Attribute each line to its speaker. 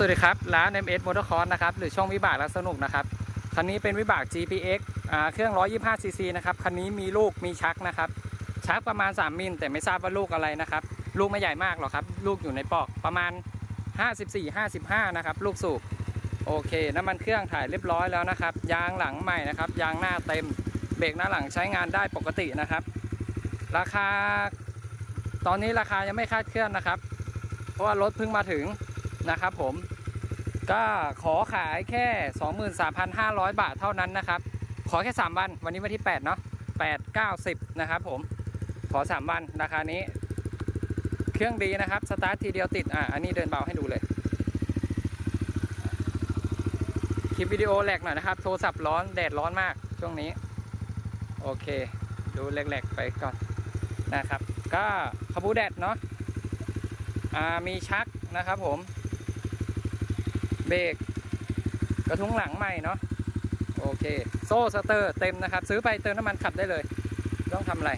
Speaker 1: สวัสดีครับ ร้าน MS Motocross นะครับ หรือช่องวิบากและสนุกนะครับ คันนี้เป็นวิบาก GPX อ่าเครื่อง 125cc นะครับ คันนี้มีลูกมีชักนะครับ ชักประมาณ 3 มิล แต่ไม่ทราบว่าลูกอะไรนะครับ ลูกไม่ใหญ่มากหรอกครับ ลูกอยู่ในปอกประมาณ 54-55 นะครับ ลูกสูบ โอเค น้ำมันเครื่องถ่ายเรียบร้อยแล้วนะครับ ยางหลังใหม่นะครับ ยางหน้าเต็ม เบรกหน้าหลังใช้งานได้ปกตินะครับ ราคา ตอนนี้ราคายังไม่คาดเคลื่อนนะครับ เพราะว่ารถเพิ่งมาถึง นะครับผมก็ขอขายแค่ 23,500 บาทเท่านั้นนะครับ ขอแค่ 3 วัน วันนี้วันที่ 8 เนาะ8 9 10 นะครับผม ขอ 3 วันราคานี้ เครื่องดีนะครับ สตาร์ททีเดียวติด อะ อันนี้เดินเบาให้ดูเลย คลิปวิดีโอแหลกหน่อยนะครับ โทรศัพท์ร้อน แดดร้อนมาก ช่วงนี้ โอเค ดูแหลกๆไปก่อนนะครับ ก็ขบูแดดเนาะ อ่า มีชักนะครับผม เบรกกระทุ้งหลังใหม่เนาะโอเค โซ่สเตอร์เต็มนะครับ ซื้อไปเติมน้ำมันขับได้เลย ต้องทำอะไร